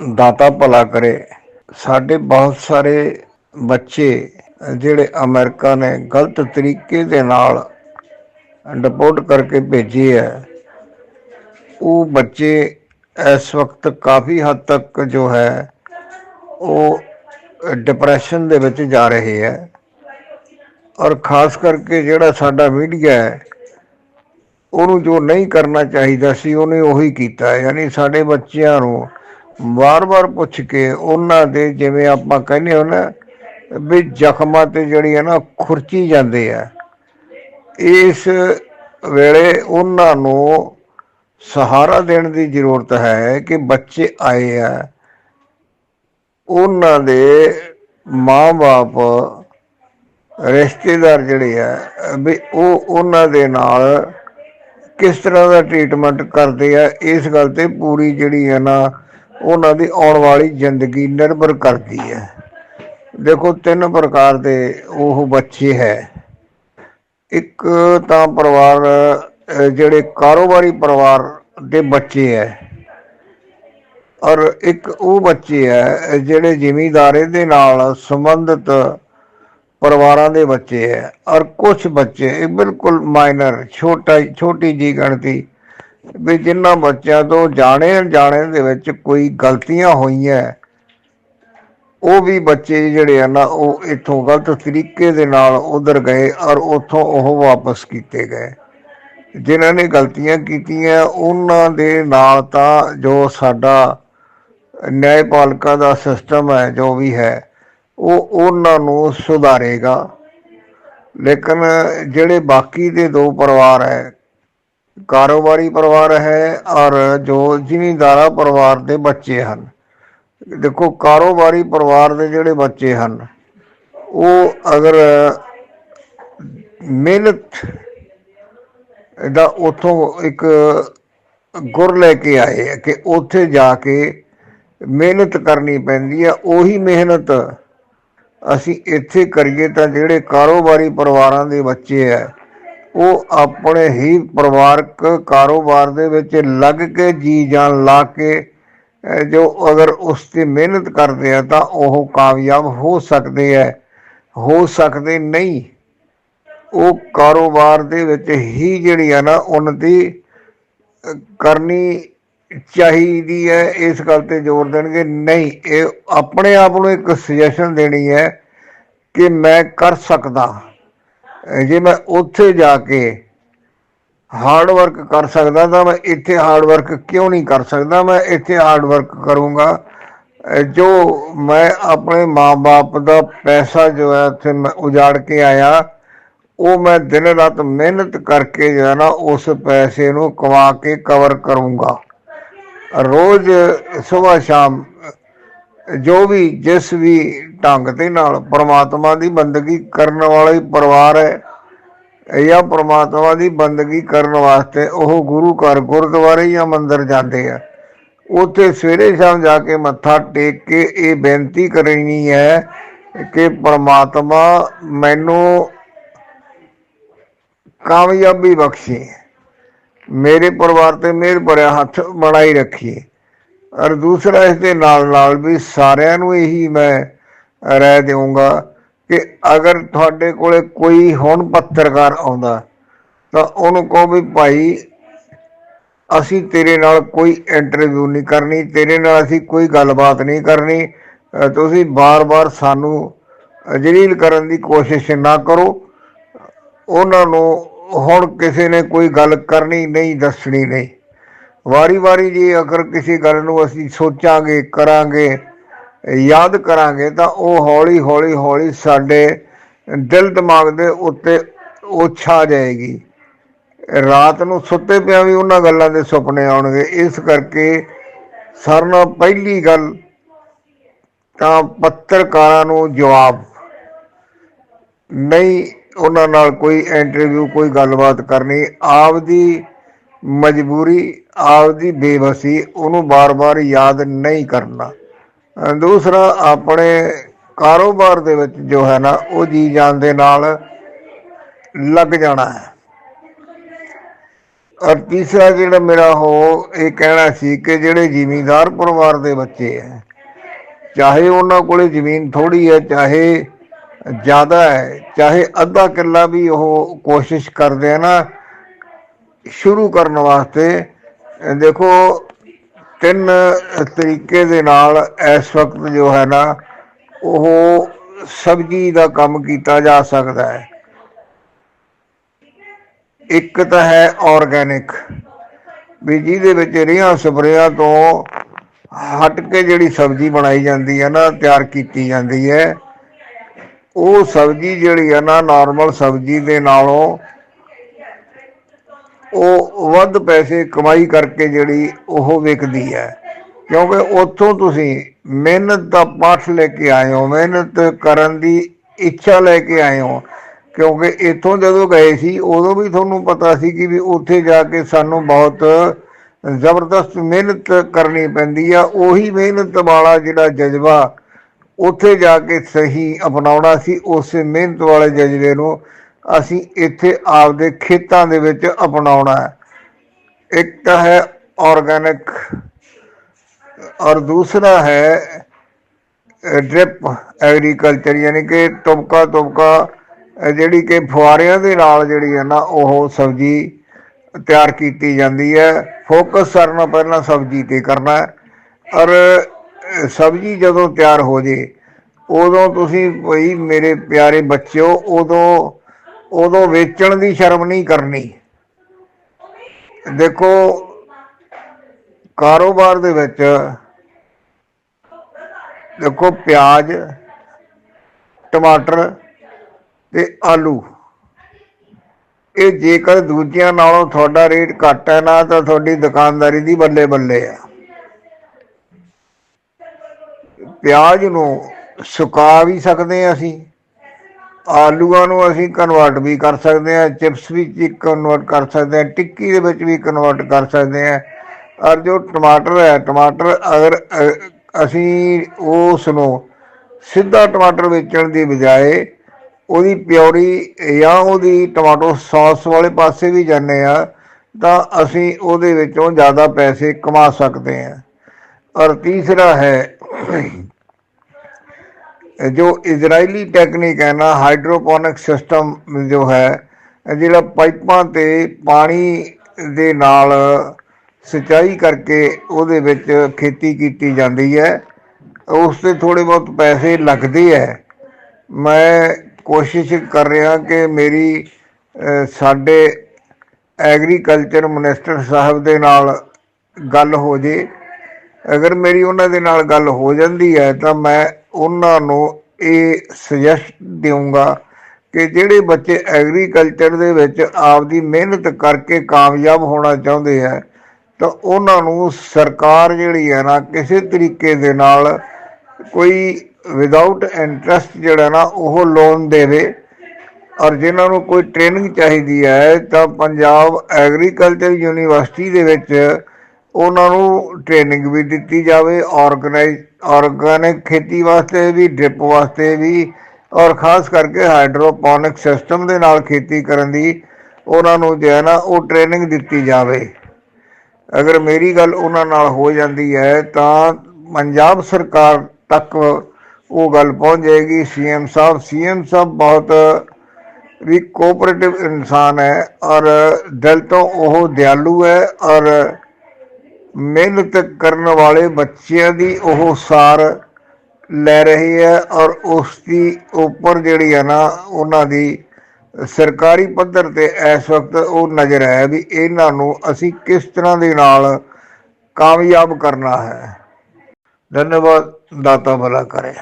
ਦਾਤਾ ਭਲਾ ਕਰੇ। ਸਾਡੇ ਬਹੁਤ ਸਾਰੇ ਬੱਚੇ ਜਿਹੜੇ ਅਮਰੀਕਾ ਨੇ ਗਲਤ ਤਰੀਕੇ ਦੇ ਨਾਲ ਡਿਪੋਰਟ ਕਰਕੇ ਭੇਜੇ ਹੈ, ਉਹ ਬੱਚੇ ਇਸ ਵਕਤ ਕਾਫੀ ਹੱਦ ਤੱਕ ਜੋ ਹੈ, ਉਹ ਡਿਪਰੈਸ਼ਨ ਦੇ ਵਿੱਚ ਜਾ ਰਹੇ ਹੈ। ਔਰ ਖਾਸ ਕਰਕੇ ਜਿਹੜਾ ਸਾਡਾ ਮੀਡੀਆ ਹੈ, ਉਹਨੂੰ ਜੋ ਨਹੀਂ ਕਰਨਾ ਚਾਹੀਦਾ ਸੀ, ਉਹਨੇ ਉਹੀ ਕੀਤਾ ਯਾਨੀ ਸਾਡੇ ਬੱਚਿਆਂ ਨੂੰ ਵਾਰ-ਵਾਰ ਪੁੱਛ ਕੇ ਉਹਨਾਂ ਦੇ ਜਿਵੇਂ ਆਪਾਂ ਕਹਿੰਦੇ ਹਾਂ ਨਾ, ਵੀ ਜ਼ਖਮਾਂ ਤੇ ਜਿਹੜੀ ਹੈ ਨਾ ਖੁਰਚੀ ਜਾਂਦੇ ਆ। ਇਸ ਵੇਲੇ ਉਹਨਾਂ ਨੂੰ ਸਹਾਰਾ ਦੇਣ ਦੀ ਜ਼ਰੂਰਤ ਹੈ ਕਿ ਬੱਚੇ ਆਏ ਆ। ਉਹਨਾਂ ਦੇ ਮਾਂ-ਬਾਪ, ਰਿਸ਼ਤੇਦਾਰ ਜਿਹੜੇ ਆ, ਵੀ ਉਹ ਉਹਨਾਂ ਦੇ ਨਾਲ ਕਿਸ ਤਰ੍ਹਾਂ ਦਾ ਟ੍ਰੀਟਮੈਂਟ ਕਰਦੇ ਆ, ਇਸ ਗੱਲ ਤੇ ਪੂਰੀ ਜਿਹੜੀ ਹੈ ਨਾ ਉਹਨਾਂ ਦੀ ਆਉਣ ਵਾਲੀ ਜ਼ਿੰਦਗੀ ਨਿਰਭਰ ਕਰਦੀ ਹੈ। ਦੇਖੋ, ਤਿੰਨ ਪ੍ਰਕਾਰ ਦੇ ਉਹ ਬੱਚੇ ਹੈ। ਇੱਕ ਤਾਂ ਪਰਿਵਾਰ ਜਿਹੜੇ ਕਾਰੋਬਾਰੀ ਪਰਿਵਾਰ ਦੇ ਬੱਚੇ ਹੈ। ਔਰ ਇੱਕ ਉਹ ਬੱਚੇ ਹੈ, ਜਿਹੜੇ ਜ਼ਿਮੀਂਦਾਰੇ ਦੇ ਨਾਲ ਸੰਬੰਧਿਤ ਪਰਿਵਾਰਾਂ ਦੇ ਬੱਚੇ ਹੈ। ਔਰ ਕੁਝ ਬੱਚੇ, ਇਹ ਬਿਲਕੁਲ ਮਾਈਨਰ ਛੋਟਾ, ਛੋਟੀ ਜੀ ਗਿਣਤੀ ਵੀ ਜਿਨ੍ਹਾਂ ਬੱਚਿਆਂ ਤੋਂ ਜਾਣੇ ਅਣਜਾਣੇ ਦੇ ਵਿੱਚ ਕੋਈ ਗਲਤੀਆਂ ਹੋਈਆਂ, ਉਹ ਵੀ ਬੱਚੇ ਜਿਹੜੇ ਆ ਨਾ, ਉਹ ਇੱਥੋਂ ਗਲਤ ਤਰੀਕੇ ਦੇ ਨਾਲ ਉਧਰ ਗਏ ਔਰ ਉੱਥੋਂ ਉਹ ਵਾਪਸ ਕੀਤੇ ਗਏ। ਜਿਨ੍ਹਾਂ ਨੇ ਗਲਤੀਆਂ ਕੀਤੀਆਂ, ਉਹਨਾਂ ਦੇ ਨਾਲ ਤਾਂ ਜੋ ਸਾਡਾ ਨਿਆਂਪਾਲਿਕਾ ਦਾ ਸਿਸਟਮ ਹੈ, ਜੋ ਵੀ ਹੈ, ਉਹ ਉਹਨਾਂ ਨੂੰ ਸੁਧਾਰੇਗਾ। ਲੇਕਿਨ ਜਿਹੜੇ ਬਾਕੀ ਦੇ ਦੋ ਪਰਿਵਾਰ ਹੈ ਕਾਰੋਬਾਰੀ ਪਰਿਵਾਰ ਹੈ ਔਰ ਜੋ ਜ਼ਿਮੀਂਦਾਰਾ ਪਰਿਵਾਰ ਦੇ ਬੱਚੇ ਹਨ। ਦੇਖੋ, ਕਾਰੋਬਾਰੀ ਪਰਿਵਾਰ ਦੇ ਜਿਹੜੇ ਬੱਚੇ ਹਨ, ਉਹ ਅਗਰ ਮਿਹਨਤ ਦਾ ਉਥੋਂ ਇੱਕ ਗੁਰ ਲੈ ਕੇ ਆਏ ਹੈ ਕਿ ਉੱਥੇ ਜਾ ਕੇ ਮਿਹਨਤ ਕਰਨੀ ਪੈਂਦੀ ਹੈ ਉਹੀ ਮਿਹਨਤ ਅਸੀਂ ਇੱਥੇ ਕਰੀਏ ਤਾਂ ਜਿਹੜੇ ਕਾਰੋਬਾਰੀ ਪਰਿਵਾਰਾਂ ਦੇ ਬੱਚੇ ਹੈ ਉਹ ਆਪਣੇ ਹੀ ਪਰਿਵਾਰਕ ਕਾਰੋਬਾਰ ਦੇ ਵਿੱਚ ਲੱਗ ਕੇ ਜੀ ਜਾਨ ਲਾ ਕੇ ਜੋ ਅਗਰ ਉਸ ਤੇ ਮਿਹਨਤ ਕਰਦੇ ਆ ਤਾਂ ਉਹ ਕਾਮਯਾਬ ਹੋ ਸਕਦੇ ਆ ਹੋ ਸਕਦੇ ਨਹੀਂ। ਉਹ ਕਾਰੋਬਾਰ ਦੇ ਵਿੱਚ ਹੀ ਜਿਹੜੀ ਆ ਨਾ ਉન્નਤੀ ਕਰਨੀ ਚਾਹੀਦੀ ਹੈ ਇਸ ਗੱਲ ਤੇ ਜ਼ੋਰ ਦੇਣਗੇ। ਨਹੀਂ, ਇਹ ਆਪਣੇ ਆਪ ਨੂੰ ਇੱਕ ਸੁਜੈਸ਼ਨ ਦੇਣੀ ਹੈ ਕਿ ਮੈਂ ਕਰ ਸਕਦਾ। ਜੇ ਮੈਂ ਉੱਥੇ ਜਾ ਕੇ ਹਾਰਡ ਵਰਕ ਕਰ ਸਕਦਾ ਤਾਂ ਮੈਂ ਇੱਥੇ ਹਾਰਡ ਵਰਕ ਕਿਉਂ ਨਹੀਂ ਕਰ ਸਕਦਾ? ਮੈਂ ਇੱਥੇ ਹਾਰਡ ਵਰਕ ਕਰੂੰਗਾ। ਜੋ ਮੈਂ ਆਪਣੇ ਮਾਪੇ ਦਾ ਪੈਸਾ ਜੋ ਹੈ ਉੱਥੇ ਮੈਂ ਉਜਾੜ ਕੇ ਆਇਆ, ਉਹ ਮੈਂ ਦਿਨ ਰਾਤ ਮਿਹਨਤ ਕਰਕੇ ਜੋ ਹੈ ਨਾ ਉਸ ਪੈਸੇ ਨੂੰ ਕਮਾ ਕੇ ਕਵਰ ਕਰੂੰਗਾ। ਰੋਜ਼ ਸਵੇਰ ਸ਼ਾਮ ਜੋ ਵੀ ਜਿਸ ਵੀ ਢੰਗ ਦੇ ਨਾਲ ਪ੍ਰਮਾਤਮਾ ਦੀ ਬੰਦਗੀ ਕਰਨ ਵਾਲਾ ਹੀ ਪਰਿਵਾਰ ਹੈ ਜਾਂ ਪ੍ਰਮਾਤਮਾ ਦੀ ਬੰਦਗੀ ਕਰਨ ਵਾਸਤੇ ਉਹ ਗੁਰੂ ਘਰ ਗੁਰਦੁਆਰੇ ਜਾਂ ਮੰਦਿਰ ਜਾਂਦੇ ਆ। ਉੱਥੇ ਸਵੇਰੇ ਸ਼ਾਮ ਜਾ ਕੇ ਮੱਥਾ ਟੇਕ ਕੇ ਇਹ ਬੇਨਤੀ ਕਰਨੀ ਹੈ ਕਿ ਪ੍ਰਮਾਤਮਾ ਮੈਨੂੰ ਕਾਮਯਾਬੀ ਬਖਸ਼ੀ, ਮੇਰੇ ਪਰਿਵਾਰ ਤੇ ਮਿਹਰ ਭਰਿਆ ਹੱਥ ਬਣਾਈ ਰੱਖੀ। ਔਰ ਦੂਸਰਾ ਇਸ ਦੇ ਨਾਲ ਨਾਲ ਵੀ ਸਾਰਿਆਂ ਨੂੰ ਇਹੀ ਮੈਂ ਰਾਏ ਦੇਵਾਂਗਾ ਕਿ ਅਗਰ ਤੁਹਾਡੇ ਕੋਲੇ ਕੋਈ ਹੁਣ ਪੱਤਰਕਾਰ ਆਉਂਦਾ, ਤਾਂ ਉਹਨੂੰ ਕਹੋ ਵੀ ਭਾਈ ਅਸੀਂ ਤੇਰੇ ਨਾਲ ਕੋਈ ਇੰਟਰਵਿਊ ਨਹੀਂ ਕਰਨੀ, ਤੇਰੇ ਨਾਲ ਅਸੀਂ ਕੋਈ ਗੱਲਬਾਤ ਨਹੀਂ ਕਰਨੀ ਤੁਸੀਂ ਬਾਰ-ਬਾਰ ਸਾਨੂੰ ਜਲੀਲ ਕਰਨ ਦੀ ਕੋਸ਼ਿਸ਼ ਨਾ ਕਰੋ। ਉਹਨਾਂ ਨੂੰ ਹੁਣ ਕਿਸੇ ਨੇ ਕੋਈ ਗੱਲ ਕਰਨੀ ਨਹੀਂ, ਦੱਸਣੀ ਨਹੀਂ। ਵਾਰੀ-ਵਾਰੀ ਜੇ ਅਗਰ ਕਿਸੇ ਗੱਲ ਨੂੰ ਅਸੀਂ ਸੋਚਾਂਗੇ, ਕਰਾਂਗੇ, ਯਾਦ ਕਰਾਂਗੇ, ਤਾਂ ਉਹ ਹੌਲੀ ਹੌਲੀ ਹੌਲੀ ਸਾਡੇ ਦਿਲ ਦਿਮਾਗ ਦੇ ਉੱਤੇ ਉਹ ਛਾ ਜਾਏਗੀ। ਰਾਤ ਨੂੰ ਸੁੱਤੇ ਪਿਆ ਵੀ ਉਹਨਾਂ ਗੱਲਾਂ ਦੇ ਸੁਪਨੇ ਆਉਣਗੇ। ਇਸ ਕਰਕੇ ਸਾਰਿਆਂ ਨਾਲੋਂ ਪਹਿਲੀ ਗੱਲ ਤਾਂ ਪੱਤਰਕਾਰਾਂ ਨੂੰ ਜਵਾਬ। ਨਹੀਂ, ਉਹਨਾਂ ਨਾਲ ਕੋਈ ਇੰਟਰਵਿਊ, ਕੋਈ ਗੱਲਬਾਤ ਕਰਨੀ। ਆਪਦੀ ਮਜਬੂਰੀ ਆਪਦੀ ਬੇਬਸੀ ਉਹਨੂੰ ਬਾਰ-ਬਾਰ ਯਾਦ ਨਹੀਂ ਕਰਨਾ। ਦੂਸਰਾ, ਆਪਣੇ ਕਾਰੋਬਾਰ ਦੇ ਵਿੱਚ ਜੋ ਹੈ ਨਾ, ਉਹ ਜੀ ਜਾਨ ਦੇ ਨਾਲ ਲੱਗ ਜਾਣਾ ਹੈ। ਔਰ ਤੀਸਰਾ ਜਿਹੜਾ ਮੇਰਾ ਉਹ ਇਹ ਕਹਿਣਾ ਸੀ ਕਿ ਜਿਹੜੇ ਜ਼ਿਮੀਂਦਾਰ ਪਰਿਵਾਰ ਦੇ ਬੱਚੇ ਹੈ, ਚਾਹੇ ਉਹਨਾਂ ਕੋਲੇ ਜ਼ਮੀਨ ਥੋੜੀ ਹੈ, ਚਾਹੇ ਜ਼ਿਆਦਾ ਹੈ, ਚਾਹੇ ਅੱਧਾ ਕਿੱਲਾ ਵੀ ਉਹ ਕੋਸ਼ਿਸ਼ ਕਰਦੇ ਆ ਨਾ ਸ਼ੁਰੂ ਕਰਨ ਵਾਸਤੇ, ਦੇਖੋ, ਤਿੰਨ ਤਰੀਕੇ ਦੇ ਨਾਲ ਇਸ ਵਕਤ ਜੋ ਹੈ ਨਾ, ਉਹ ਸਬਜ਼ੀ ਦਾ ਕੰਮ ਕੀਤਾ ਜਾ ਸਕਦਾ ਹੈ। ਇੱਕ ਤਾਂ ਹੈ ਆਰਗੈਨਿਕ ਵੀ ਜਿਹਦੇ ਵਿੱਚ ਰੇਹਾਂ ਸਪਰੇਆਂ ਤੋਂ ਹਟ ਕੇ ਜਿਹੜੀ ਸਬਜ਼ੀ ਬਣਾਈ ਜਾਂਦੀ ਹੈ ਨਾ, ਤਿਆਰ ਕੀਤੀ ਜਾਂਦੀ ਹੈ, ਉਹ ਸਬਜ਼ੀ ਜਿਹੜੀ ਹੈ ਨਾ ਨਾਰਮਲ ਸਬਜ਼ੀ ਦੇ ਨਾਲੋਂ ਉਹ ਵੱਧ ਪੈਸੇ ਕਮਾਈ ਕਰਕੇ ਜਿਹੜੀ ਉਹ ਵਿਕਦੀ ਹੈ। ਕਿਉਂਕਿ ਉੱਥੋਂ ਤੁਸੀਂ ਮਿਹਨਤ ਦਾ ਪਾਠ ਲੈ ਕੇ ਆਏ ਹੋ, ਮਿਹਨਤ ਕਰਨ ਦੀ ਇੱਛਾ ਲੈ ਕੇ ਆਏ ਹੋ। ਕਿਉਂਕਿ ਇੱਥੋਂ ਜਦੋਂ ਗਏ ਸੀ, ਉਦੋਂ ਵੀ ਤੁਹਾਨੂੰ ਪਤਾ ਸੀ ਕਿ ਵੀ ਉੱਥੇ ਜਾ ਕੇ ਸਾਨੂੰ ਬਹੁਤ ਜ਼ਬਰਦਸਤ ਮਿਹਨਤ ਕਰਨੀ ਪੈਂਦੀ ਆ। ਉਹੀ ਮਿਹਨਤ ਵਾਲਾ ਜਿਹੜਾ ਜਜ਼ਬਾ ਉੱਥੇ ਜਾ ਕੇ ਸਹੀ ਅਪਣਾਉਣਾ ਸੀ, ਉਸੇ ਮਿਹਨਤ ਵਾਲੇ ਜਜ਼ਬੇ ਨੂੰ ਅਸੀਂ ਇੱਥੇ ਆਪਦੇ ਖੇਤਾਂ ਦੇ ਵਿੱਚ ਅਪਣਾਉਣਾ ਹੈ। ਇੱਕ ਤਾਂ ਹੈ ਆਰਗੈਨਿਕ ਔਰ ਦੂਸਰਾ ਹੈ ਡ੍ਰਿਪ ਐਗਰੀਕਲਚਰ ਯਾਨੀ ਕਿ ਤੁਬਕਾ ਤੁਬਕਾ ਜਿਹੜੀ ਕਿ ਫੁਆਰਿਆਂ ਦੇ ਨਾਲ ਜਿਹੜੀ ਹੈ ਨਾ ਉਹ ਸਬਜ਼ੀ ਤਿਆਰ ਕੀਤੀ ਜਾਂਦੀ ਹੈ। ਫੋਕਸ ਕਰਨਾ ਪਹਿਲਾਂ ਸਬਜ਼ੀ ਤੇ ਕਰਨਾ ਔਰ ਸਬਜ਼ੀ ਜਦੋਂ ਤਿਆਰ ਹੋ ਜੇ, ਉਦੋਂ ਤੁਸੀਂ ਭਈ ਮੇਰੇ ਪਿਆਰੇ ਬੱਚਿਓ, ਉਦੋਂ ਉਦੋਂ ਵੇਚਣ ਦੀ ਸ਼ਰਮ ਨਹੀਂ ਕਰਨੀ। ਦੇਖੋ, ਕਾਰੋਬਾਰ ਦੇ ਵਿੱਚ ਦੇਖੋ, ਪਿਆਜ਼, ਟਮਾਟਰ ਤੇ ਆਲੂ। ਇਹ ਜੇਕਰ ਦੂਜਿਆਂ ਨਾਲੋਂ ਤੁਹਾਡਾ ਰੇਟ ਘੱਟ ਹੈ ਨਾ, ਤਾਂ ਤੁਹਾਡੀ ਦੁਕਾਨਦਾਰੀ ਦੀ ਬੱਲੇ ਬੱਲੇ ਆ। ਪਿਆਜ਼ ਨੂੰ ਸੁਕਾ ਵੀ ਸਕਦੇ ਹਾਂ ਅਸੀਂ। ਆਲੂਆਂ ਨੂੰ ਅਸੀਂ ਕਨਵਰਟ ਵੀ ਕਰ ਸਕਦੇ ਹਾਂ ਚਿਪਸ ਵਿੱਚ ਕਨਵਰਟ ਕਰ ਸਕਦੇ ਹਾਂ, ਟਿੱਕੀ ਦੇ ਵਿੱਚ ਵੀ ਕਨਵਰਟ ਕਰ ਸਕਦੇ ਹਾਂ। ਔਰ ਜੋ ਟਮਾਟਰ ਹੈ, ਟਮਾਟਰ ਅਗਰ ਅਸੀਂ ਉਸ ਨੂੰ ਸਿੱਧਾ ਟਮਾਟਰ ਵੇਚਣ ਦੀ ਬਜਾਏ ਉਹਦੀ ਪਿਓਰੀ ਜਾਂ ਉਹਦੀ ਟਮਾਟੋ ਸੌਸ ਵਾਲੇ ਪਾਸੇ ਵੀ ਜਾਂਦੇ ਆ ਤਾਂ ਅਸੀਂ ਉਹਦੇ ਵਿੱਚੋਂ ਜ਼ਿਆਦਾ ਪੈਸੇ ਕਮਾ ਸਕਦੇ ਹਾਂ। ਔਰ ਤੀਸਰਾ ਹੈ ਜੋ ਇਜ਼ਰਾਈਲੀ ਟੈਕਨੀਕ ਹੈ ਨਾ ਹਾਈਡਰੋਪੋਨਿਕ ਸਿਸਟਮ ਜੋ ਹੈ, ਜਿਹੜਾ ਪਾਈਪਾਂ ਤੇ ਪਾਣੀ ਦੇ ਨਾਲ ਸਿੰਚਾਈ ਕਰਕੇ ਉਹਦੇ ਵਿੱਚ ਖੇਤੀ ਕੀਤੀ ਜਾਂਦੀ ਹੈ। ਉਸ ਤੇ ਥੋੜੇ ਬਹੁਤ ਪੈਸੇ ਲੱਗਦੇ ਹੈ। ਮੈਂ ਕੋਸ਼ਿਸ਼ ਕਰ ਰਿਹਾ ਕਿ ਮੇਰੀ ਸਾਡੇ ਐਗਰੀਕਲਚਰ ਮਿਨਿਸਟਰ ਸਾਹਿਬ ਦੇ ਨਾਲ ਗੱਲ ਹੋ ਜੇ। ਅਗਰ ਮੇਰੀ ਉਹਨਾਂ ਦੇ ਨਾਲ ਗੱਲ ਹੋ ਜਾਂਦੀ ਹੈ ਤਾਂ ਮੈਂ ਉਹਨਾਂ ਨੂੰ ਇਹ ਸੁਜੈਸਟ ਦੇਵਾਂਗਾ ਕਿ ਜਿਹੜੇ ਬੱਚੇ ਐਗਰੀਕਲਚਰ ਦੇ ਵਿੱਚ ਆਪਦੀ ਮਿਹਨਤ ਕਰਕੇ ਕਾਮਯਾਬ ਹੋਣਾ ਚਾਹੁੰਦੇ ਹੈ ਤਾਂ ਉਹਨਾਂ ਨੂੰ ਸਰਕਾਰ ਜਿਹੜੀ ਹੈ ਨਾ, ਕਿਸੇ ਤਰੀਕੇ ਦੇ ਨਾਲ ਕੋਈ ਵਿਦਆਊਟ ਇੰਟਰਸਟ ਜਿਹੜਾ ਨਾ, ਉਹ ਲੋਨ ਦੇਵੇ। ਔਰ ਜਿਨ੍ਹਾਂ ਨੂੰ ਕੋਈ ਟ੍ਰੇਨਿੰਗ ਚਾਹੀਦੀ ਹੈ, ਤਾਂ ਪੰਜਾਬ ਐਗਰੀਕਲਚਰ ਯੂਨੀਵਰਸਿਟੀ ਦੇ ਵਿੱਚ ਉਹਨਾਂ ਨੂੰ ਟ੍ਰੇਨਿੰਗ ਵੀ ਦਿੱਤੀ ਜਾਵੇ ਆਰਗੇਨਾਈਜ਼ ਆਰਗੈਨਿਕ ਖੇਤੀ ਵਾਸਤੇ ਵੀ ਡ੍ਰਿਪ ਵਾਸਤੇ ਵੀ, ਔਰ ਖਾਸ ਕਰਕੇ ਹਾਈਡਰੋਪੋਨਿਕ ਸਿਸਟਮ ਦੇ ਨਾਲ ਖੇਤੀ ਕਰਨ ਦੀ ਉਹਨਾਂ ਨੂੰ ਜੋ ਹੈ ਨਾ, ਉਹ ਟ੍ਰੇਨਿੰਗ ਦਿੱਤੀ ਜਾਵੇ। ਅਗਰ ਮੇਰੀ ਗੱਲ ਉਹਨਾਂ ਨਾਲ ਹੋ ਜਾਂਦੀ ਹੈ, ਤਾਂ ਪੰਜਾਬ ਸਰਕਾਰ ਤੱਕ ਉਹ ਗੱਲ ਪਹੁੰਚ ਜਾਏਗੀ। ਸੀਐਮ ਸਾਹਿਬ ਸੀਐਮ ਸਾਹਿਬ ਬਹੁਤ ਵੀ ਕੋਆਪਰੇਟਿਵ ਇਨਸਾਨ ਹੈ, ਔਰ ਦਿਲ ਤੋਂ ਉਹ ਦਿਆਲੂ ਹੈ, ਔਰ ਮਿਹਨਤ ਕਰਨ ਵਾਲੇ ਬੱਚਿਆਂ ਦੀ ਉਹ ਸਾਰ ਲੈ ਰਹੀ ਹੈ ਔਰ ਉਸ ਦੀ ਉੱਪਰ ਜਿਹੜੀ ਹੈ ਨਾ, ਉਹਨਾਂ ਦੀ ਸਰਕਾਰੀ ਪੱਧਰ ਤੇ ਇਸ ਵਕਤ ਉਹ ਨਜ਼ਰ ਹੈ ਵੀ ਇਹਨਾਂ ਨੂੰ ਅਸੀਂ ਕਿਸ ਤਰ੍ਹਾਂ ਦੇ ਨਾਲ ਕਾਮਯਾਬ ਕਰਨਾ ਹੈ। ਧੰਨਵਾਦ, ਦਾਤਾ ਭਲਾ ਕਰੇ।